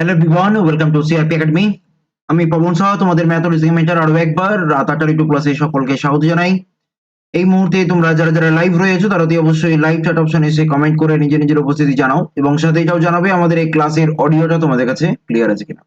Hello everyone welcome to CRP academy আমি পবন সাহা, তোমাদের math reasoning mentor আরও একবার, রাত আটটার একটু ক্লাসে সকলকে স্বাগত জানাই। এই মুহূর্তে তোমরা যারা যারা লাইভ রয়েছো, তারা অতি অবশ্যই লাইভ চ্যাট অপশন এসে কমেন্ট করে নিজের নিজের উপস্থিতি জানাও এবং সাথে এটাও জানাবে আমাদের এই ক্লাসের অডিওটা তোমাদের কাছে ক্লিয়ার আছে কিনা।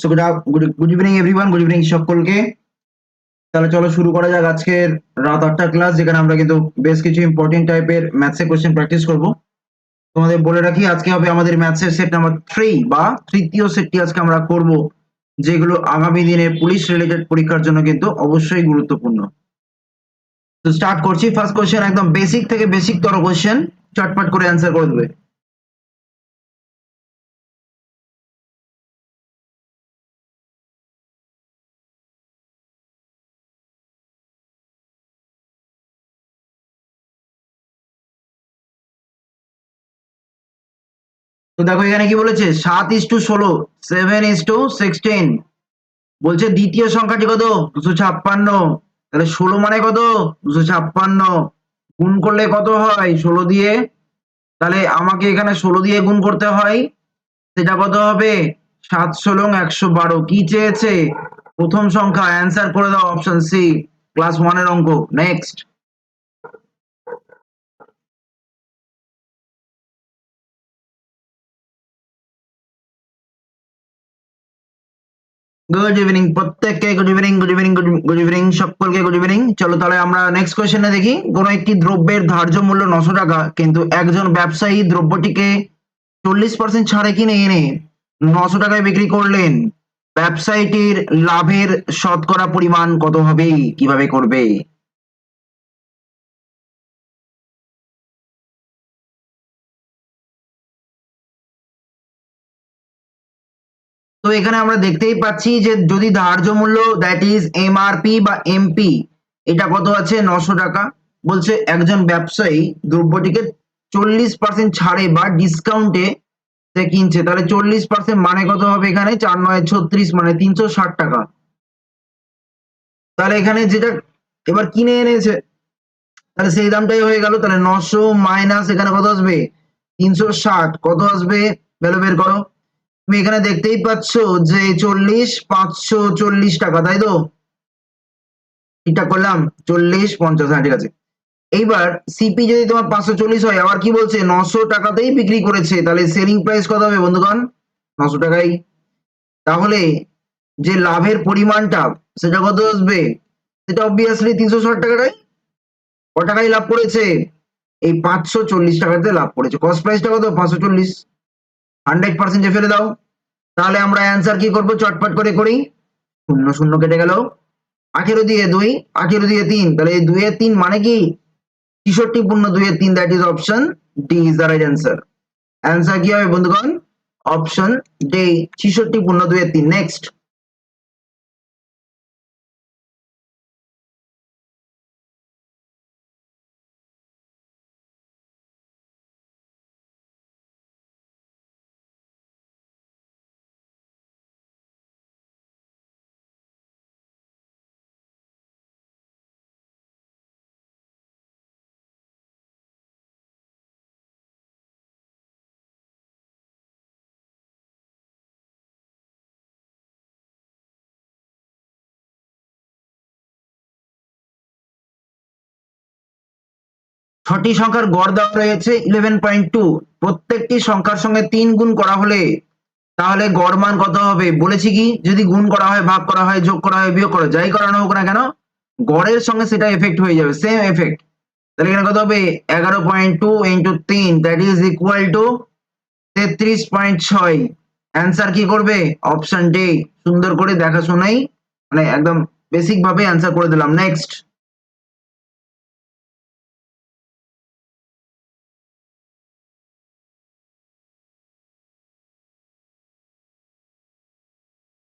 So good good evening everyone good evening সকলকে। তাহলে চলো শুরু করা যাক আজকের রাত আটটা ক্লাস যেখানে আমরা কিন্তু বেশ কিছু ইম্পর্টেন্ট টাইপের ম্যাথসের কোশ্চেন প্র্যাকটিস করব। তোমাদের বলে রাখি, আজকে হবে আমাদের ম্যাথসের সেট নাম্বার থ্রি বা তৃতীয় সেটটি আজকে আমরা করব, যেগুলো আগামী দিনে পুলিশ রিলেটেড পরীক্ষার জন্য কিন্তু অবশ্যই গুরুত্বপূর্ণ। তো স্টার্ট করছি। ফার্স্ট কোশ্চেন একদম বেসিক থেকে বেসিক তর কোশ্চেন চটপট করে অ্যান্সার করে দেবে। তো দেখো এখানে কি বলেছে? সাত ইস টু ষোলো, সেভেন ইস টু সিক্সটিন। বলছে দ্বিতীয় সংখ্যাটি কত? দুশো ছাপ্পান্ন। তাহলে ষোলো মানে কত? দুশো ছাপ্পান্ন। গুণ করলে কত হয়? ষোলো দিয়ে। তাহলে আমাকে এখানে ষোলো দিয়ে গুণ করতে হয়। সেটা কত হবে? সাত ষোলং একশো বারো। কি চেয়েছে? প্রথম সংখ্যা। অ্যান্সার করে দাও অপশন সি ক্লাস ওয়ানের অঙ্ক। নেক্সট গুড ইভিনিং প্রত্যেককে good evening good evening good evening সকলকে গুড ইভিনিং চলো তাহলে আমরা নেক্সট কোয়েশ্চেনে দেখি। কোন একটি দ্রব্যের ধার্য মূল্য নশো টাকা, কিন্তু একজন ব্যবসায়ী দ্রব্যটিকে চল্লিশ পার্সেন্ট ছাড়ে কিনে এনে নশো টাকায় বিক্রি করলেন। ব্যবসায়ীটির লাভের শতকরা পরিমাণ কত হবে? কীভাবে করবে? তো এখানে আমরা দেখতেই পাচ্ছি যে যদি ধার্য মূল্য দ্যাট ইজ এমআরপি বা এমপি এটা কত আছে? নশো টাকা। বলছে একজন ব্যবসায়ী দ্রব্যটিকে চল্লিশ পার্সেন্ট ছাড়ে বা ডিসকাউন্টে সে কিনছে। তাহলে চল্লিশ পার্সেন্ট মানে কত হবে এখানে? চার নয় ছত্রিশ মানে তিনশো ষাট টাকা। তাহলে এখানে যেটা এবার কিনে এনেছে, তাহলে সেই দামটাই হয়ে গেল। তাহলে নশো মাইনাস এখানে কত আসবে? তিনশো ষাট। কত আসবে? ভ্যালু বের করো। তুমি এখানে দেখতেই পাচ্ছ যে চল্লিশ পাঁচশো চল্লিশ টাকা, তাই তো? এটা করলাম চল্লিশ পঞ্চাশ হ্যাঁ ঠিক আছে। এইবার সিপি যদি তোমার পাঁচশো চল্লিশ হয়, আবার কি বলছে? নশো টাকাতেই বিক্রি করেছে, তাহলে সেলিং প্রাইস কত হবে বন্ধুগণ? নশো টাকাই। তাহলে যে লাভের পরিমাণটা, সেটা কত আসবে? সেটা অবভিয়াসলি তিনশো ষাট টাকাটাই। ক টাকায় লাভ করেছে? এই পাঁচশো চল্লিশ টাকাতে লাভ করেছে। কস্ট প্রাইসটা কত? পাঁচশো চল্লিশ। হান্ড্রেড পার্সেন্টে ফেলে দাও, তাহলে আমরা অ্যান্সার কি করব? চটপট করে করি। শূন্য শূন্য কেটে গেল। আঠেরো দিয়ে দুই, আঠেরো দিয়ে তিন, তাহলে এই দুইয়ের তিন মানে কি? ছিষট্টি পূর্ণ দুইয়ের তিন that is option D is the right answer answer কি হবে বন্ধুগণ? অপশন ডি ছিষট্টি পূর্ণ দুইয়ের তিন। নেক্সট ছটি সংখ্যার গড় দেওয়া রয়েছে ইলেভেন পয়েন্ট টু প্রত্যেকটি সংখ্যার সঙ্গে তিন গুণ করা হলে তাহলে গড় মান কত হবে? বলেছি কি? যদি গুণ করা হয়, ভাগ করা হয়, যোগ করা হয়, বিয়োগ করা যাই করানো হোক না কেন, গড়ের সঙ্গে সেটা এফেক্ট হয়ে যাবে সেম এফেক্ট তাহলে এখানে কত হবে? এগারো পয়েন্ট টু ইন্টু তিন দ্যাট ইজ ইকুয়াল টু তেত্রিশ পয়েন্ট ছয়। অ্যান্সার কি করবে? অপশন ডি সুন্দর করে দেখাশোনাই মানে একদম বেসিক ভাবে অ্যান্সার করে দিলাম। নেক্সট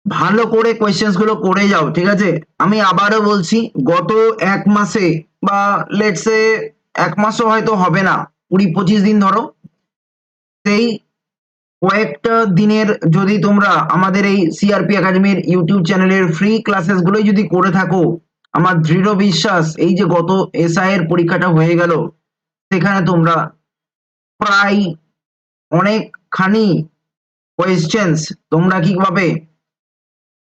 ভালো করে কোয়েশ্চেন্সগুলো করে যাও, ঠিক আছে? আমি আবারও বলছি, গত এক মাসে বা লেটসে এক মাসও হয়তো হবে না, কুড়ি পঁচিশ দিন ধরো, সেই কয়েকটা দিনের যদি তোমরা আমাদের এই সিআরপি একাডেমির ইউটিউব চ্যানেলের ফ্রি ক্লাসেস গুলোই যদি করে থাকো, আমার দৃঢ় বিশ্বাস, এই যে গত এসআই এর পরীক্ষাটা হয়ে গেল, সেখানে তোমরা প্রায় অনেকখানি কোয়েশ্চেন্স তোমরা কি পাবে?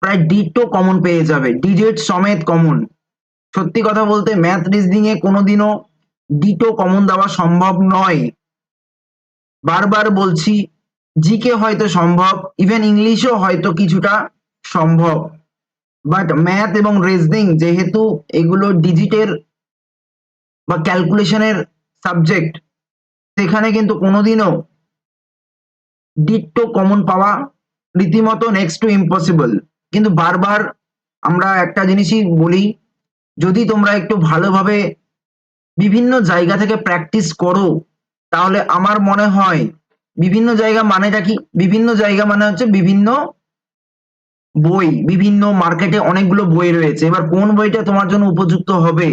প্রায় ডিটো কমন পেয়ে যাবে ডিজিট সমেত কমন সত্যি কথা বলতে ম্যাথ রিজনিং এ কোনোদিনও ডিটো কমন দেওয়া সম্ভব নয়। বারবার বলছি জিকে হয়তো সম্ভব ইভেন ইংলিশও হয়তো কিছুটা সম্ভব। বাট ম্যাথ এবং রিজনিং যেহেতু এগুলো ডিজিটের বা ক্যালকুলেশনের সাবজেক্ট সেখানে কিন্তু কোনোদিনও ডিট্টো কমন পাওয়া রীতিমতো নেক্সট টু ইম্পসিবল কিন্তু বারবার আমরা একটা জিনিসই বলি, যদি তোমরা একটু ভালোভাবে বিভিন্ন জায়গা থেকে প্র্যাকটিস করো, তাহলে আমার মনে হয় বিভিন্ন জায়গা মানেটা কি? বিভিন্ন জায়গা মানে হচ্ছে বিভিন্ন বই, বিভিন্ন মার্কেটে অনেকগুলো বই রয়েছে। এবার কোন বইটা তোমার জন্য উপযুক্ত হবে,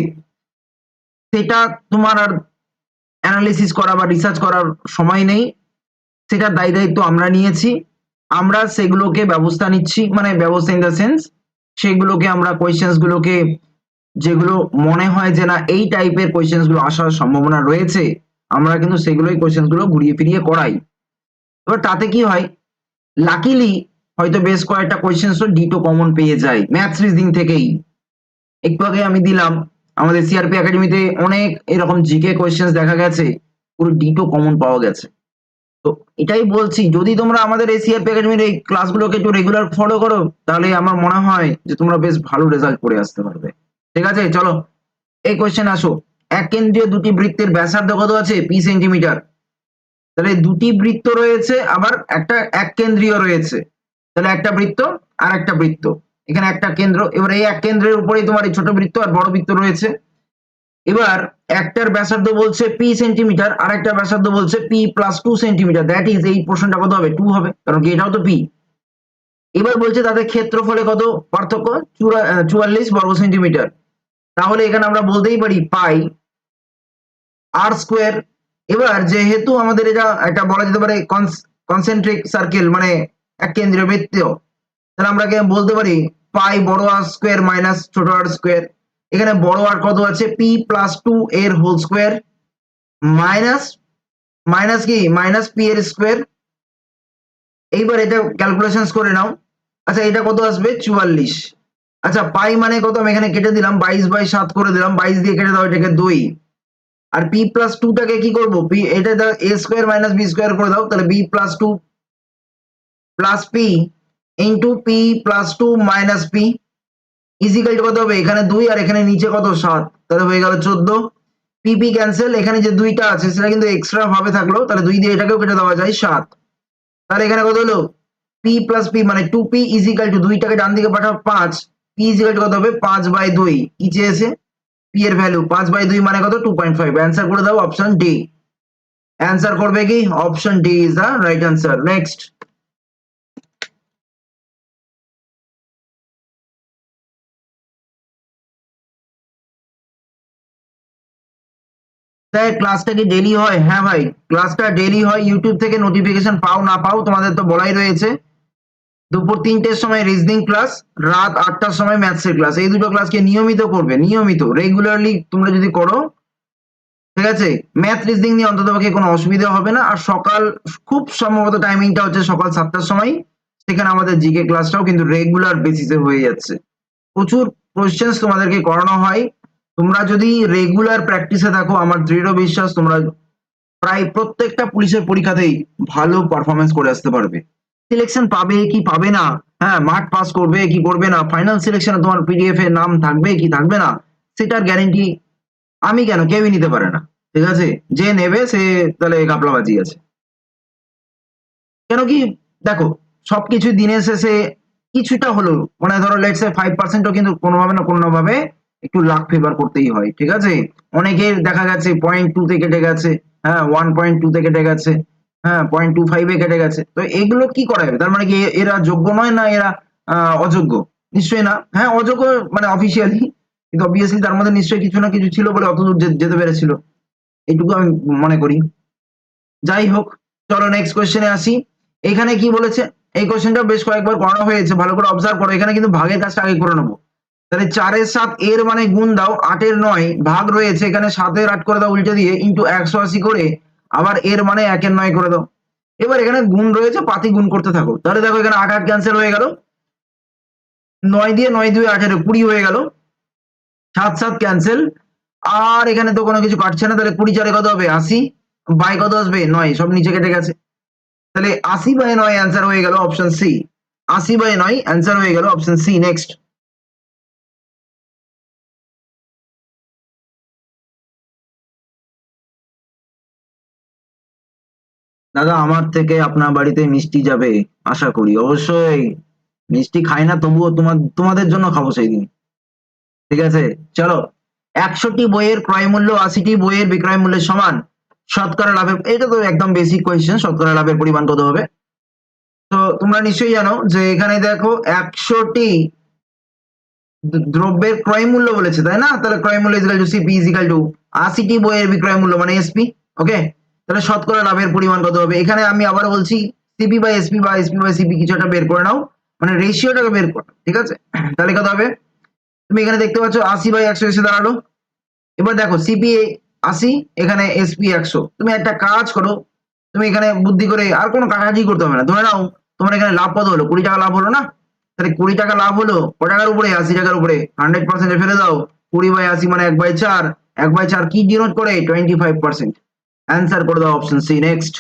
সেটা তোমার আর অ্যানালিসিস করা বা রিসার্চ করার সময় নেই, সেটার দায় দায়িত্ব আমরা নিয়েছি। আমরা সেগুলোকে ব্যবস্থা নিচ্ছি মানে ব্যবস্থা ইন দ্য সেন্স সেগুলোকে আমরা কোয়েশ্চেন্স গুলোকে, যেগুলো মনে হয় যে না, এই টাইপের কোয়েশ্চেন্সগুলো আসার সম্ভাবনা রয়েছে, আমরা কিন্তু সেগুলোই কোয়েশ্চেন্সগুলো ঘুরিয়ে ফিরিয়ে করাই। এবার তাতে কি হয়? লাকিলি হয়তো বেশ কয়েকটা কোয়েশ্চেন্স ডিটো কমন পেয়ে যায় ম্যাথস রিজনিং থেকেই। একটু আগে আমি দিলাম, আমাদের সিআরপি একাডেমিতে অনেক এরকম জিকে কোয়েশ্চেন্স দেখা গেছে, পুরো ডিটো কমন পাওয়া গেছে। তো এটাই বলছি, যদি তোমরা আমাদের সিআরপি একাডেমির এই ক্লাসগুলোকে একটু রেগুলার ফলো করো, তাহলে আমার মনে হয় যে তোমরা বেশ ভালো রেজাল্ট করে আসতে পারবে। ঠিক আছে? চলো, এই কোয়েশ্চেন আসো। এক কেন্দ্রীয় দুটি বৃত্তের ব্যাসার্ধ কত আছে? P centimetre. তাহলে দুটি বৃত্ত রয়েছে, আবার একটা এক কেন্দ্রীয় রয়েছে। তাহলে একটা বৃত্ত আর একটা বৃত্ত। এখানে একটা কেন্দ্র, এবার এই এক কেন্দ্রের উপরেই তোমার এই ছোট বৃত্ত আর বড় বৃত্ত রয়েছে। এবার একটার ব্যাসার্ধ বলছে পি সেন্টিমিটার আর একটা ব্যাসার্ধ বলছে P plus two centimetre that is এই পোর্শনটা কত হবে? টু হবে, কারণ কি এটাও তো পি এবার বলছে তাদের ক্ষেত্রফলে কত? পার্থক্য চুয়াল্লিশ বর্গ সেন্টিমিটার তাহলে এখানে আমরা বলতেই পারি পাই আর স্কোয়ার এবার যেহেতু আমাদের এটা একটা বলা যেতে পারে কনসেন্ট্রিক সার্কেল মানে এক কেন্দ্রীয় বৃত্ত, তাহলে আমরা বলতে পারি? পাই বড় আর স্কোয়ার মাইনাস ছোট আর স্কোয়ার এখানে বড় আর কত আছে? পি প্লাস টু এর হোল স্কোয়ার মাইনাস মাইনাস কি? মাইনাস পি এর স্কোয়ার এইবার এটা ক্যালকুলেশন করে নাও। আচ্ছা এটা কত আসবে? চুয়াল্লিশ। আচ্ছা পাই মানে কত? আমি এখানে কেটে দিলাম, বাইশ বাই সাত করে দিলাম, বাইশ দিয়ে কেটে দাও, এটাকে দুই। আর পি প্লাস টুটাকে কি করব? পি এটা A square minus B square করে দাও, তাহলে B plus two plus P into P plus two minus P equal কত হবে? এখানে দুই আর এখানে নিচে কত? সাত। তাহলে হয়ে গেল চোদ্দ। পি পি ক্যান্সেল এখানে যে দুইটা আছে, সেটা কিন্তু এক্সট্রা ভাবে থাকল তাহলে দুই দিয়ে এটাকেও কেটে দেওয়া যায় সাত। তাহলে এখানে কত হলো? পি প্লাস পি মানে টু পি ইজিক্যাল টু দুইটাকে ডান দিকে পাঠাও, পাঁচ। পি ইজিক্যাল টু কত হবে? পাঁচ বাই দুই। কি চেয়েছে পি এর ভ্যালু পাঁচ বাই দুই মানে কত? টু পয়েন্ট ফাইভ অ্যান্সার করে দাও অপশন ডি অ্যান্সার করবে কি? Option D is the right answer next sir ক্লাসটা কি ডেলি হয়। হ্যাঁ ভাই ক্লাসটা ডেলি হয় ইউটিউব থেকে নোটিফিকেশন পাও না পাও, তোমাদের তো বলাই রয়েছে। দুপুর তিনটের সময় রিজনিং ক্লাস রাত আটটার সময় ম্যাথসের ক্লাস এই দুটো ক্লাসকে নিয়মিত করবে, নিয়মিত রেগুলারলি তোমরা যদি করো, ঠিক আছে? ম্যাথ রিজনিং নিয়ে অন্তত কোনো অসুবিধা হবে না। আর সকাল, খুব সম্ভবত টাইমিংটা হচ্ছে সকাল সাতটার সময়। সেখানে আমাদের জিকে ক্লাসটাও কিন্তু রেগুলার বেসিসে হয়ে যাচ্ছে। প্রচুর কোশ্চেন্স তোমাদেরকে করানো হয়। তোমরা যদি রেগুলার প্র্যাকটিসে থাকো, আমার দৃঢ় বিশ্বাস তোমরা প্রায় প্রত্যেকটা পুলিশের পরীক্ষাতেই ভালো পারফরমেন্স করে আসতে পারবে। সিলেকশন পাবে কি পাবে না? হ্যাঁ মাঠ পাস করবে কি করবে না? ফাইনাল সিলেকশনে তোমার পিডিএফ এর নাম থাকবে কি থাকবে না? সেটার গ্যারেন্টি আমি কেন? কেউই নিতে পারে না। ঠিক আছে? যে নেবে, সে তাহলে গাপলাবাজি আছে। কেন কি? দেখো, সবকিছু দিনের শেষে কিছুটা হলো মানে ধরো লেটসে ফাইভ পার্সেন্টও কিন্তু কোনোভাবে না কোনোভাবে একটু লাক ফেভার করতেই হয়, ঠিক আছে? অনেকের দেখা গেছে পয়েন্ট টু থেকে কেটে গেছে হ্যাঁ ওয়ান পয়েন্ট টু থেকে কেটে গেছে হ্যাঁ পয়েন্ট টু ফাইভে কেটে গেছে। তো এগুলো কি করা যাবে? তার মানে কি এরা যোগ্য নয় না এরা অযোগ্য? নিশ্চয়ই না। হ্যাঁ অযোগ্য মানে অফিসিয়ালি কিন্তু অবভিয়াসলি তার মধ্যে নিশ্চয়ই কিছু না কিছু ছিল বলে অত দূর যেতে পেরেছিল। এইটুকু আমি মনে করি। যাই হোক, চলো নেক্সট কোয়েশ্চেনে আসি। এখানে কি বলেছে? এই কোয়েশ্চেনটা বেশ কয়েকবার করানো হয়েছে, ভালো করে অবজার্ভ করো। এখানে কিন্তু ভাগের কাজটা আগে করে নেব। তাহলে চারের সাত এর মানে গুণ দাও, আটের নয় ভাগ রয়েছে, এখানে সাতের আট করে দাও, উল্টে দিয়ে ইন্টু একশো আশি করে, আবার এর মানে একের নয় করে দাও। এবার এখানে গুণ রয়েছে, পাতি গুণ করতে থাকো। তাহলে দেখো এখানে আট আট ক্যান্সেল হয়ে গেল। নয় দিয়ে নয় দুই আঠেরো, কুড়ি হয়ে গেল। সাত সাত ক্যান্সেল আর এখানে তো কোনো কিছু কাটছে না, তাহলে কুড়ি চারে কত হবে? আশি। বাই কত আসবে? নয়, সব নিচে কেটে গেছে। তাহলে আশি বাই নয় অ্যান্সার হয়ে গেল অপশন সি আশি বাই নয় অ্যান্সার হয়ে গেল অপশন সি নেক্সট দাদা, আমার থেকে আপনার বাড়িতে মিষ্টি যাবে, আশা করি। অবশ্যই। মিষ্টি খাই না, তবুও তোমার, তোমাদের জন্য খাব সেই দিন ঠিক আছে? চলো। একশোটি বইয়ের ক্রয় মূল্য, আশিটি বইয়ের বিক্রয় মূল্যের সমান। শতকরা লাভের, এটা তো একদম বেসিক কোয়েশ্চেন শতকরা লাভের পরিমাণ কত হবে? তো তোমরা নিশ্চয়ই জানো যে এখানে দেখো একশোটি দ্রব্যের ক্রয় মূল্য বলেছে, তাই না? তাহলে ক্রয় মূল্য equal to CP equal to আশিটি বইয়ের বিক্রয় মূল্য মানে এসপি ওকে তাহলে শতকরা লাভের পরিমাণ কত হবে? এখানে আমি আবার বলছি সিপি বাই এসপি বা এসপি বাই সিপি কিছু একটা বের করে নাও। মানে রেশিওটাকে বের করো, ঠিক আছে? তাহলে কত হবে? তুমি এখানে দেখতে পাচ্ছ, আশি বাই একশো এসে দাঁড়াল। এবার দেখো সিপি আশি, এখানে এসপি একশো। তুমি একটা কাজ করো, তুমি এখানে বুদ্ধি করে আর কোনো কাটাকাটি করতে হবে না। ধরে নাও, তোমার এখানে লাভ কত হলো? কুড়ি টাকা লাভ হলো না? তাহলে কুড়ি টাকা লাভ হলো, ক টাকার উপরে? আশি টাকার উপরে। হান্ড্রেড পার্সেন্ট ফেলে দাও। কুড়ি বাই আশি মানে এক বাই চার। এক বাই চার কি ডিনোট করে? টোয়েন্টি ফাইভ পার্সেন্ট অ্যান্সার করে দাও অপশন সি নেক্সট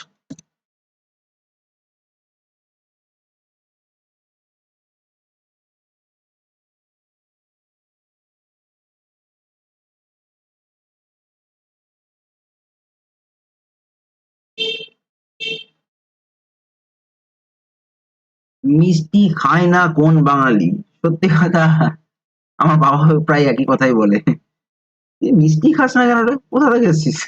মিষ্টি খায় না কোন বাঙালি? সত্যি কথা, আমার বাবা প্রায় একই কথাই বলে। "এ মিষ্টি খাস না কেন রে? কোথা থেকে এসছিস?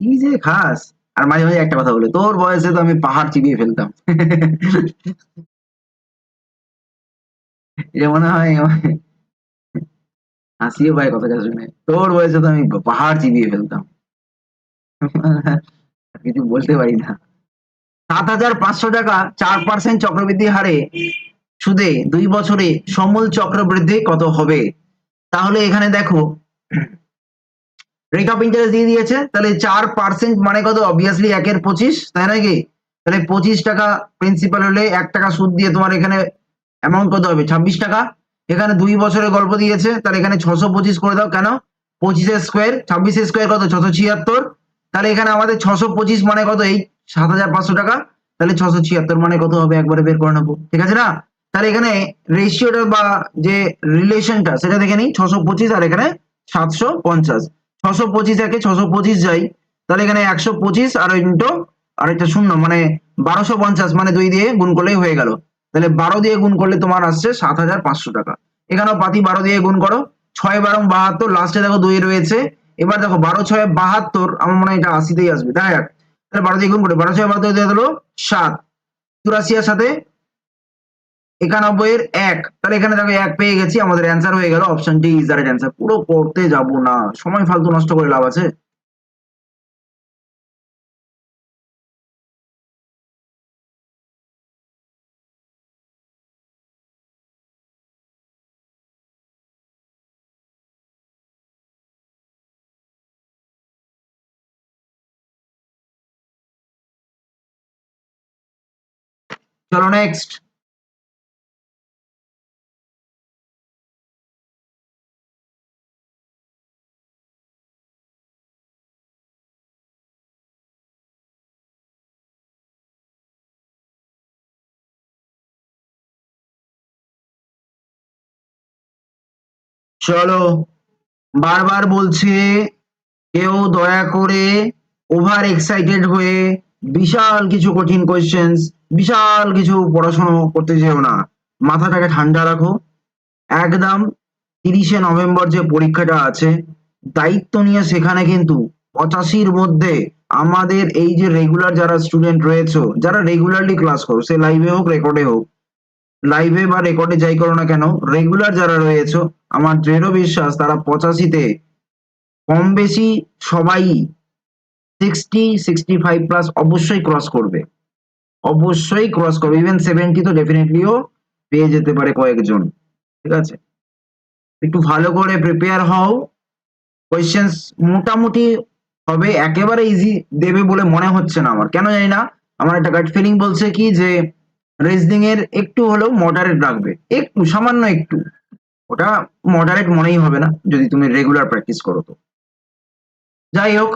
কি যে খাস? আর মাঝে মাঝে একটা কথা বলে, তোর বয়সে তো আমি পাহাড় চিবিয়ে ফেলতাম। এটা মনে হয় হাসিও পায় কথাটা শুনে। তোর বয়সে তো আমি পাহাড় চিবিয়ে ফেলতাম। কিছু বলতে পারি না। সাত হাজার পাঁচশো টাকা চার পার্সেন্ট চক্রবৃদ্ধি হারে সুদে দুই বছরে সমূল চক্রবৃদ্ধি কত হবে? তাহলে এখানে দেখো রেট অফ ইন্টারেস্ট দিয়ে দিয়েছে, তাহলে চার পার্সেন্ট মানে কত? অবভিয়াসলি একের পঁচিশ, তাই নাকি তাহলে পঁচিশ টাকা প্রিন্সিপাল হলে এক টাকা সুদ দিয়ে তোমার এখানে অ্যামাউন্ট কত হবে? ছাব্বিশ টাকা। এখানে দুই বছরের গল্প দিয়েছে, তাহলে এখানে ছশো পঁচিশ করে দাও, কেন? পঁচিশের স্কোয়ার ছাব্বিশের স্কোয়ার কত? ছশো ছিয়াত্তর। তাহলে এখানে আমাদের ছশো পঁচিশ মানে কত? এই সাত হাজার পাঁচশো টাকা। তাহলে ছশো ছিয়াত্তর মানে কত হবে? একবারে বের করে নেব। ঠিক আছে না? তাহলে এখানে রেশিওটা বা যে রিলেশনটা সেটা দেখে নিই ছশো পঁচিশ আর এখানে সাতশো পঞ্চাশ। ছশো পঁচিশ একে ছশো পঁচিশ যাই, তাহলে এখানে একশো পঁচিশ আর ইন্টো আর একটা শূন্য মানে বারোশো পঞ্চাশ মানে দুই দিয়ে গুণ করলেই হয়ে গেল। তাহলে বারো দিয়ে গুণ করলে তোমার আসছে সাত হাজার পাঁচশো টাকা। এখানেও পাতি বারো দিয়ে গুণ করো, ছয় বারো বাহাত্তর লাস্টে দেখো দুই রয়েছে। এবার দেখো বারো, ছয়, বাহাত্তর, আমার মনে হয় এটা আশিতেই আসবে। যাক। তাহলে বারো দিয়ে গুণ করে, বারো, ছয়, বাহাত্তর দিয়ে দিলো সাত। চুরাশি এর সাথে একানব্বই এর এক। তাহলে এখানে দেখো এক পেয়ে গেছি, আমাদের অ্যান্সার হয়ে গেল option D is the answer পুরো করতে যাব না। সময় ফালতু নষ্ট করে লাভ আছে। চলো নেক্সট চলো, বারবার বলছে, কেউ দয়া করে ওভার এক্সাইটেড হয়ে বিশাল কিছু কঠিন কোয়েশ্চেন্স বিশাল কিছু পড়াশোনা করতে যেও না। মাথাটাকে ঠান্ডা রাখো। একদম তিরিশে নভেম্বর যে পরীক্ষাটা আছে, দায়িত্ব নিয়ে সেখানে কিন্তু পঁচাশির মধ্যে আমাদের এই যে রেগুলার যারা স্টুডেন্ট রয়েছে, যারা রেগুলারলি ক্লাস করো, সে লাইভে হোক রেকর্ডে হোক লাইভে বা রেকর্ডে যাই করো না কেন রেগুলার যারা রয়েছে, আমার দৃঢ় বিশ্বাস তারা পঁচাশিতে কম বেশি সবাই সিক্সটি সিক্সটি ফাইভ প্লাস অবশ্যই ক্রস করবে। অবশ্যই ক্রস করবে। ইভেন সেভেন্টি তো ডেফিনেটলিও পেয়ে যেতে পারে কয়েকজন। ঠিক আছে? একটু ভালো করে প্রিপেয়ার হও। কোয়েশ্চেন্স মোটামুটি হবে একেবারে ইজি দেবে বলে মনে হচ্ছে না আমার। কেন জানি না, আমার একটা গাট ফিলিং বলছে কি যে রিজনিং এর একটু হলেও মডারেট রাখবে। একটু, সামান্য একটু। ওটা মডারেট মনেই হবে না, যদি তুমি রেগুলার প্র্যাকটিস করো তো। যাই হোক,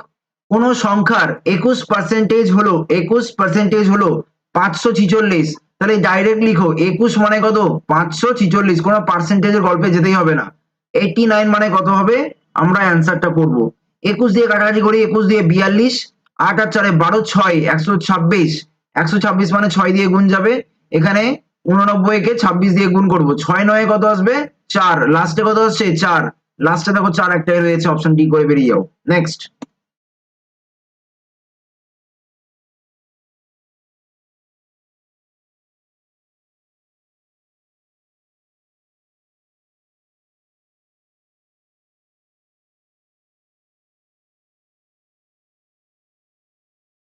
কোন সংখ্যার একুশ পার্সেন্টেজ হলো, একুশ পার্সেন্টেজ হলো পাঁচশো ছিচল্লিশ, তাহলে ডাইরেক্ট লিখো, একুশ মানে কত? পাঁচশো ছিচল্লিশ, কোনো পার্সেন্টেজের গল্পে যেতেই হবে না। এইটি নাইন মানে কত হবে? আমরা অ্যান্সারটা করব। একুশ দিয়ে কাটাকাটি করি, একুশ দিয়ে বিয়াল্লিশ, আট আর চারে বারো, ছয়, একশো ছাব্বিশ। একশো ছাব্বিশ মানে ছয় দিয়ে গুণ যাবে এখানে উননব্বই কে ছাব্বিশ দিয়ে গুণ করব। ছয় নয় কত আসবে? চার। লাস্টে কত আসছে? চার। লাস্টে দেখো চার একটাই রয়েছে অপশন ডি করে বেরিয়ে যাও। নেক্সট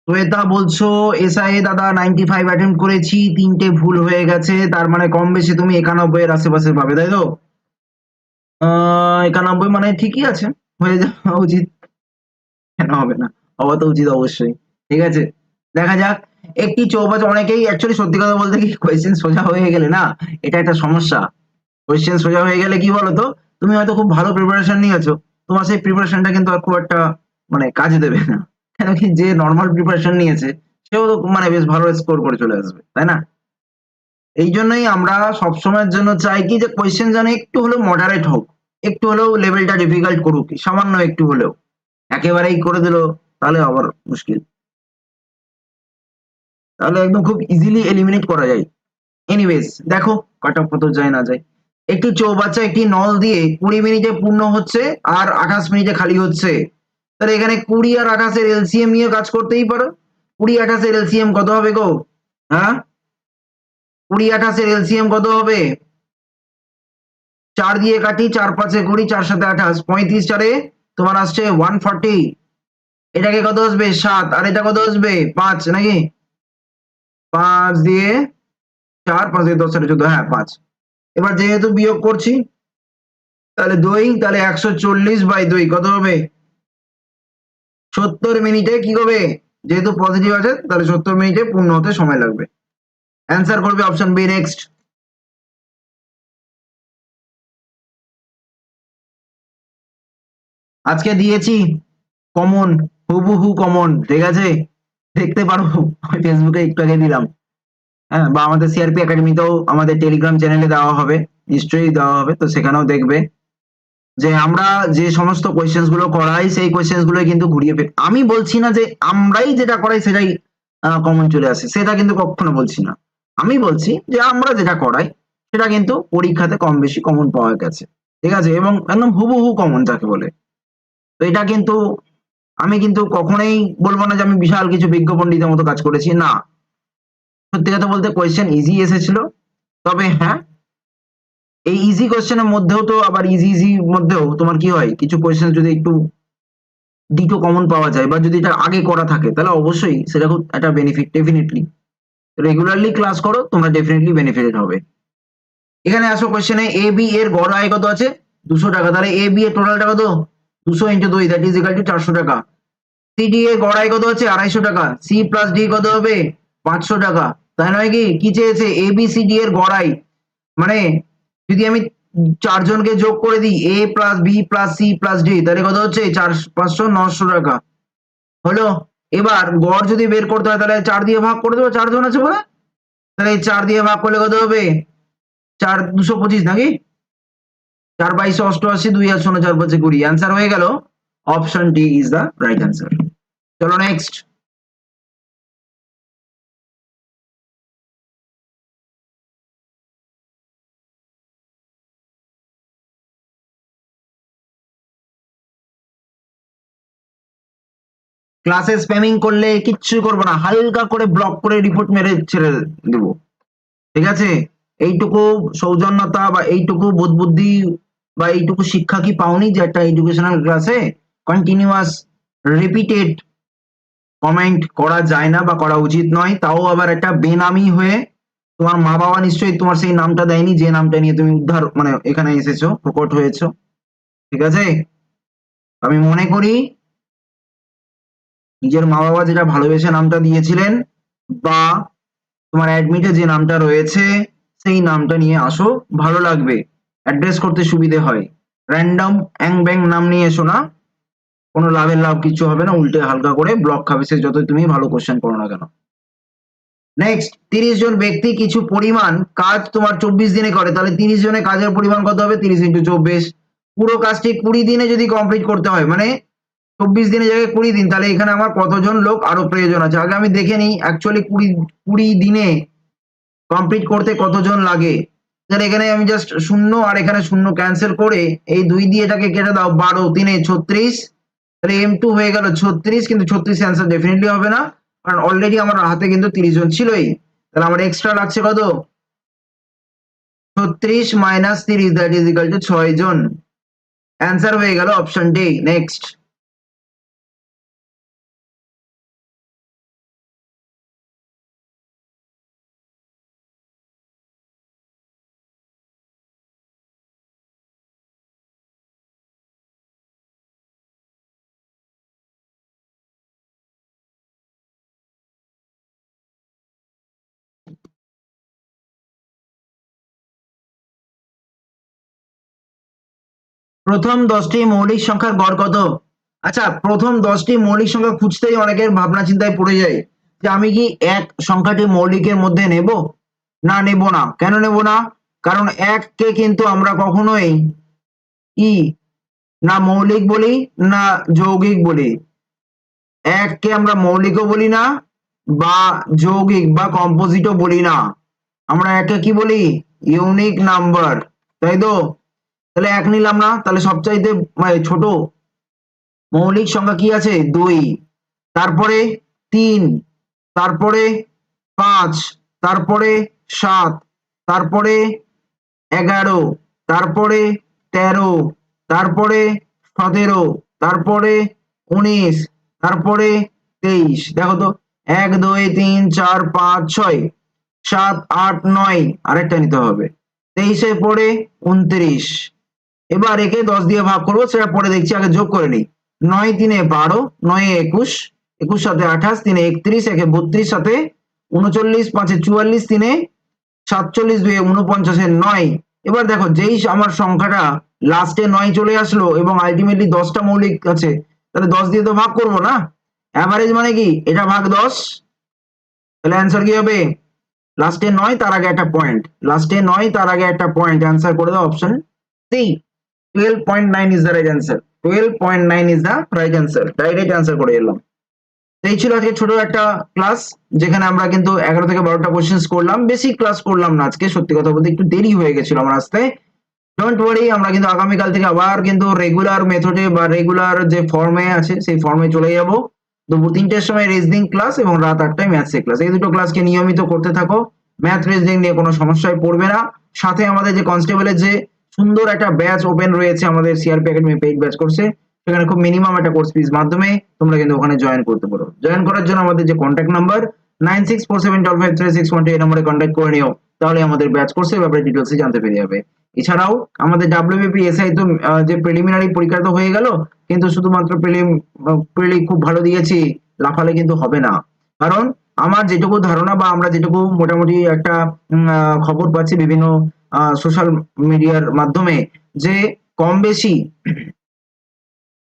শ্বেতা, বলছো এসআই দাদা নাইনটি ফাইভ অ্যাটেম্প করেছি, তিনটে ভুল হয়ে গেছে, তার মানে কম বেশি তুমি একানব্বই এর আশেপাশে পাবে, তাই তো? একানব্বই মানে ঠিকই আছে, হয়ে যাওয়া উচিত। কেন হবে না, হওয়া তো উচিত অবশ্যই, ঠিক আছে? দেখা যাক, একটি চৌবাচ অনেকেই অ্যাকচুয়ালি সত্যি কথা বলতে কি কোয়েশ্চেন সোজা হয়ে গেলে না, এটা একটা সমস্যা। কোয়েশ্চেন সোজা হয়ে গেলে কি বলতো, তুমি হয়তো খুব ভালো প্রিপারেশন নিয়েছো, তোমার সেই প্রিপারেশনটা কিন্তু আর খুব একটা মানে কাজে দেবে না। যে নর্মাল প্রিপারেশন নিয়েছে, সেও মানে বেশ ভালো স্কোর করে চলে আসবে, তাই না? এই জন্যই আমরা সবসময়ের জন্য চাই কি যে কোয়েশ্চেন যেন একটু হলেও মডারেট হোক, একটু হলেও লেভেলটা ডিফিকাল্ট করুক, সামান্য একটু হলেও। একেবারেই করে দিল, তাহলে আবার মুশকিল। তাহলে একদম খুব ইজিলি এলিমিনেট করা যায়। এনিওয়েজ দেখো কাট অফ কত যায় না যায়। একটি চৌবাচ্চা, একটি নল দিয়ে কুড়ি মিনিটে পূর্ণ হচ্ছে, আর আঠাশ মিনিটে খালি হচ্ছে। তাহলে এখানে কুড়ি আর আঠাশের এলসিএম নিয়ে কাজ করতেই পারো। কুড়ি, আঠাশের এলসিএম কত হবে গো? হ্যাঁ? কুড়ি, আঠাশের এলসিএম কত হবে? চার দিয়ে কাটি, চার পাঁচে কুড়ি, চার সাথে আঠাশ, পঁয়ত্রিশ চারে তোমার আসছে ওয়ান ফর্টি এটাকে কত আসবে? সাত। আর এটা কত আসবে? পাঁচ, নাকি? পাঁচ দিয়ে চার, পাঁচ দিয়ে দশ, সাড়ে চোদ্দ হ্যাঁ পাঁচ। এবার যেহেতু বিয়োগ করছি, তাহলে দুই, তাহলে একশো চল্লিশ বাই দুই কত হবে? সত্তর মিনিটে কি হবে যেহেতু পজিটিভ আছে, তাহলে সত্তর মিনিটে পূর্ণ হতে সময় লাগবে। অ্যান্সার করবে অপশন বি নেক্সট আজকে দিয়েছি কমন হুবহু কমন ঠিক আছে? দেখতে পারো ফেসবুকে একটু আগে দিলাম। হ্যাঁ বা আমাদের সিআরপি একাডেমিতেও আমাদের টেলিগ্রাম চ্যানেলে দেওয়া হবে, নিশ্চয়ই দেওয়া হবে, তো সেখানেও দেখবে। যে আমরা যে সমস্ত কোয়েশ্চেন্সগুলো করাই, সেই কোয়েশ্চেন্সগুলো কিন্তু ঘুরিয়ে ফের আমি বলছি না যে আমরাই যেটা করাই সেটাই কমন চলে আসে। সেটা কিন্তু কখনো বলছি না। আমি বলছি যে আমরা যেটা করাই, সেটা কিন্তু পরীক্ষাতে কম বেশি কমন পাওয়া গেছে। ঠিক আছে? এবং একদম হুবহু কমন যাকে বলে। তো এটা কিন্তু আমি কিন্তু কখনোই বলব না যে আমি বিশাল কিছু বিজ্ঞ পণ্ডিতের মতো কাজ করেছি। না। সত্যি কথা বলতে কোয়েশ্চেন ইজি এসেছিল। তবে হ্যাঁ এই ইজি কোয়েশ্চেনের মধ্যেও তো আবার ইজি ইজি মধ্যেও তোমার কি হয়? কিছু কোয়েশ্চেন যদি একটু ডিটো কমন পাওয়া যায় বা যদি এটা আগে করা থাকে, তাহলে অবশ্যই সেটা খুব একটা বেনিফিট ডেফিনেটলি রেগুলারলি ক্লাস করো, তোমরা ডেফিনেটলি বেনিফিটেড হবে। এখানে আসো কোয়েশ্চেনে এ বি এর গড় আয় কত আছে? দুশো টাকা। তাহলে এ বি এর টোটাল টাকা কত দুশো ইন্টু দুই দ্যাট ইজ ইকাল টু চারশো টাকা। সি ডি এর গড় আয় কত আছে? আড়াইশো টাকা। সি প্লাস ডি কত হবে? পাঁচশো টাকা। তাই নয় কি? কি চেয়েছে? এ বি সি ডি এর গড় আয়। মানে যদি আমি চারজনকে যোগ করে দিই A plus B plus C plus D তাহলে কত হচ্ছে? চার, পাঁচশো নশো টাকা। হলো? এবার গড় যদি বের করতে হয়, তাহলে চার দিয়ে ভাগ করে দেবো, চারজন আছে বলে? তাহলে চার দিয়ে ভাগ করলে কত হবে? চার, দুশো পঁচিশ নাকি? চার বাইশে অষ্টআশি, দুই আর শূন্য চার পাঁচে কুড়ি। অ্যান্সার হয়ে গেল? Option D is the right answer চলো নেক্সট ক্লাসে স্প্যামিং করলে কিচ্ছু করব না। হালকা করে ব্লক করে রিপোর্ট মেরে ছেড়ে দেব। ঠিক আছে? এইটুকু সৌজন্যতা বা এইটুকু বোধ বুদ্ধি বা এইটুকু শিক্ষা কি পাওনি যে একটা এডুকেশনাল ক্লাসে কন্টিনিউয়াস রিপিটেড কমেন্ট করা যায় না বা করা উচিত নয়? তাও আবার একটা বেনামি হয়ে তোমার মা বাবা নিশ্চয়ই তোমার সেই নামটা দেয়নি, যে নামটা নিয়ে তুমি উদ্ধার মানে এখানে এসেছ, প্রকট হয়েছো। ঠিক আছে? আমি মনে করি নিজের মা বাবা যেটা ভালোবেসে নামটা দিয়েছিলেন বা তোমার অ্যাডমিটে যে নামটা রয়েছে, সেই নামটা নিয়ে আসো, ভালো লাগবে। অ্যাড্রেস করতে সুবিধে হয়। র্যান্ডম অ্যাং ব্যাং নাম নিয়ে এসো না। কোনো লাভের লাভ কিছু হবে না, উল্টে হালকা করে ব্লক খাবে, সে যতই তুমি ভালো কোশ্চেন করো না কেন। নেক্সট তিরিশ জন ব্যক্তি কিছু পরিমাণ কাজ তোমার চব্বিশ দিনে করে, তাহলে তিরিশ জনের কাজের পরিমাণ কত হবে? তিরিশ ইন্টু চব্বিশ। পুরো কাজটি কুড়ি দিনে যদি কমপ্লিট করতে হয় মানে চব্বিশ দিনের জায়গায় কুড়ি দিন, তাহলে এখানে আমার কতজন লোক? আরও প্রয়োজন আছে। আগে আমি দেখে নিই অ্যাকচুয়ালি কুড়ি কুড়ি দিনে কমপ্লিট করতে কতজন লাগে? এখানে আমি জাস্ট শূন্য আর এখানে শূন্য ক্যান্সেল করে এই দুই দিয়ে এটাকে কেটে দাও, বারো তিনে ছত্রিশ। তাহলে এম টু হয়ে গেল ছত্রিশ, কিন্তু ছত্রিশ অ্যান্সার ডেফিনেটলি হবে না, কারণ অলরেডি আমার হাতে কিন্তু তিরিশ জন ছিলই। তাহলে আমার এক্সট্রা লাগছে কত? ছত্রিশ মাইনাস তিরিশ দ্যাট ইজ ইকাল টু ছয় জন। অ্যান্সার হয়ে গেল অপশন ডি নেক্সট প্রথম দশটি মৌলিক সংখ্যার গড় কত? আচ্ছা প্রথম দশটি মৌলিক সংখ্যা খুঁজতেই অনেকের ভাবনা চিন্তায় পড়ে যায় যে আমি কি এক সংখ্যাটি মৌলিকের মধ্যে নেব? না নেব না। কেন নেব না? কারণ এককে কিন্তু আমরা কখনোই ই, না মৌলিক বলি, না যৌগিক বলি। এককে আমরা মৌলিকও বলি না বা যৌগিক বা কম্পোজিটও বলি না। আমরা একে কি বলি? Unique number. তাই তো? তাহলে এক নিলাম না, তাহলে সবচাইতে মানে ছোট মৌলিক সংখ্যা কি আছে? দুই। তারপরে তিন, তারপরে পাঁচ, তারপরে সাত, তারপরে এগারো, তারপরে তেরো, তারপরে সতেরো, তারপরে উনিশ, তারপরে তেইশ। দেখো তো, এক, দুই, তিন, চার, পাঁচ, ছয়, সাত, আট, নয়, আরেকটা নিতে হবে। তেইশে পরে উনত্রিশ। এবার একে দশ দিয়ে ভাগ করব, সেটা পরে দেখছি, আগে যোগ করে নিই। নয় তিনে বারো, নয় একুশ একুশ সাথে আঠাশ, তিনে একত্রিশ, একে বত্রিশ সাথে উনচল্লিশ, পাঁচে চুয়াল্লিশ, তিনে সাতচল্লিশ, দুয়ে উনপঞ্চাশের নয়। এবার দেখো, যেই আমার সংখ্যাটা লাস্টে নয় চলে আসলো এবং আলটিমেটলি দশটা মৌলিক আছে, তাহলে দশ দিয়ে তো ভাগ করব না? অ্যাভারেজ মানে কি? এটা ভাগ দশ। তাহলে অ্যান্সার কি হবে? লাস্টে নয়, তার আগে একটা পয়েন্ট লাস্টে নয়, তার আগে একটা পয়েন্ট অ্যান্সার করে দাও option C twelve point nine is the right answer twelve point nine is the right answer direct answer করে এলাম এই ছিল আজকে ছোট একটা ক্লাস যেখানে আমরা কিন্তু এগারো থেকে বারোটা কোশ্চেন্স করলাম। বেশি ক্লাস করলাম না আজকে, সত্যি কথা বলতে একটু দেরি হয়ে গেছিল আমার আসতে। ডোন্ট ওয়ারি আমরা কিন্তু আগামীকাল থেকে আবার কিন্তু রেগুলার মেথডে বা রেগুলার যে ফর্মে আছে, সেই ফর্মে চলে যাব। দুপুর তিনটের সময় রিজনিং ক্লাস এবং রাত আটটায় ম্যাথসের ক্লাস এই দুটো ক্লাসকে নিয়মিত করতে থাকো। ম্যাথ রিজনিং নিয়ে কোনো সমস্যায় পড়বে না। সাথে আমাদের যে কনস্টেবলের যে সুন্দর একটা ব্যাচ ওপেন রয়েছে আমাদের সিআরপি একাডেমি পেইড ব্যাচ করছে সেখানে খুব মিনিমাম একটা কোর্স ফিস মাধ্যমে তোমরা কিন্তু ওখানে জয়েন করতে পারো। জয়েন করার জন্য আমাদের যে contact number nine six four seven double five three six one এই নম্বরে কন্ট্যাক্ট করে নিও। তাহলে আমাদের ব্যাচ কোর্সের ব্যাপারে ডিটেলস জানতে পেরে যাবে। এছাড়াও আমাদের ডাব্লিউবিপি এসআই তো যে প্রিলিমিনারি পরীক্ষা তো হয়ে গেল, কিন্তু শুধুমাত্র প্রিলিম প্রিলি খুব ভালো দিয়েছি, লাফালে কিন্তু হবে না। কারণ আমার যেটুকু ধারণা বা আমরা যেটুকু মোটামুটি একটা খবর পাচ্ছি বিভিন্ন সোশ্যাল মিডিয়ার মাধ্যমে যে কম বেশি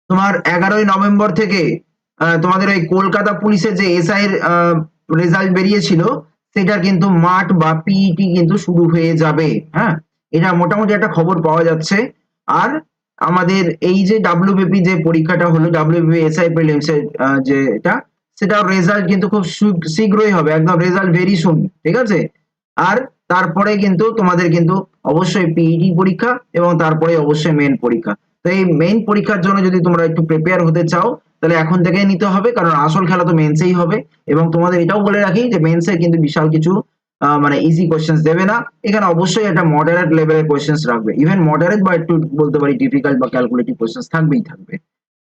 তোমার এগারোই নভেম্বর থেকে তোমাদের ওই কলকাতা পুলিশের যে এসআই এর রেজাল্ট বেরিয়েছিল, সেটা কিন্তু মাঠ বা পিইটি কিন্তু শুরু হয়ে যাবে হ্যাঁ? এটা মোটামুটি একটা খবর পাওয়া যাচ্ছে। আর আমাদের এই যে ডাব্লিউবিপি যে পরীক্ষাটা হলো ডাব্লিউবিপি এসআই প্রিলিমস এর যে এটা, সেটার রেজাল্ট কিন্তু খুব শীঘ্র- শীঘ্রই হবে, একদম রেজাল্ট ভেরি সুন ঠিক আছে? আর তারপরে কিন্তু তোমাদের কিন্তু অবশ্যই পিইডি পরীক্ষা এবং তারপরে অবশ্যই মেন পরীক্ষা। তো এই মেইন পরীক্ষার জন্য যদি তোমরা একটু প্রিপেয়ার হতে চাও, তাহলে এখন থেকে নিতে হবে, কারণ আসল খেলা তো মেন্সেই হবে। এবং তোমাদের এটাও বলে রাখি যে মেন্সে কিন্তু বিশাল কিছু মানে ইজি কোয়েশ্চেন্স দেবে না। এখানে অবশ্যই একটা মডারেট লেভেলের কোয়েশ্চেন্স রাখবে। ইভেন মডারেট বা একটু বলতে পারি ডিফিকাল্ট বা ক্যালকুলেটিভ কোয়েশ্চেন্স থাকবেই থাকবে।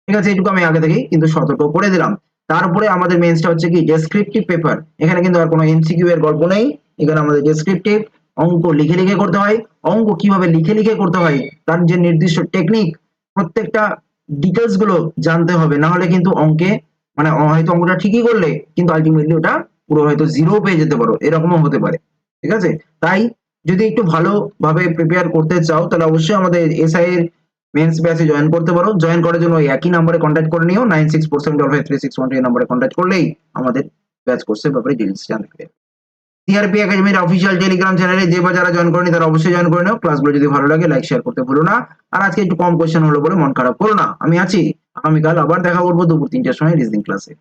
ঠিক আছে, এটুকু আমি আগে থেকেই কিন্তু সতর্ক করে দিলাম। তারপরে আমাদের মেন্সটা হচ্ছে কি ডেসক্রিপটিভ পেপার এখানে কিন্তু আর কোনো এমসিকিউ এর গল্প নেই। এখানে আমাদের ডেসক্রিপটিভ অঙ্ক লিখে লিখে করতে হয়। অঙ্ক কীভাবে লিখে লিখে করতে হয়, তার যে নির্দিষ্ট টেকনিক প্রত্যেকটা ডিটেলসগুলো জানতে হবে। না হলে কিন্তু অঙ্কে মানে হয়তো অঙ্কটা ঠিকই করলে, কিন্তু আলটিমেটলি ওটা পুরো হয়তো জিরো পেয়ে যেতে পারো। এরকমও হতে পারে। ঠিক আছে? তাই যদি একটু ভালোভাবে প্রিপেয়ার করতে চাও, তাহলে অবশ্যই আমাদের এসআই এর মেন্স ব্যাচে জয়েন করতে পারো। জয়েন করার জন্য একই নাম্বারে কন্ট্যাক্ট করে নিও। Nine six four seven double five three six one এই নাম্বারে কন্ট্যাক্ট করলেই আমাদের ব্যাচ কোর্সের ব্যাপারে ডিটেলস জানতে পারবে। সিআরপি একাডেমির অফিসিয়াল টেলিগ্রাম চ্যানেলে যে বা যারা জয়েন করেনি তারা অবশ্যই জয়েন করে নাও। ক্লাসগুলো যদি ভালো লাগে লাইক শেয়ার করতে ভুলো না। আর আজকে একটু কম কোয়েশ্চেন হলো বলে মন খারাপ করো না। আমি আছি। আগামীকাল আবার দেখা করব দুপুর তিনটার সময় রিজনিং ক্লাসে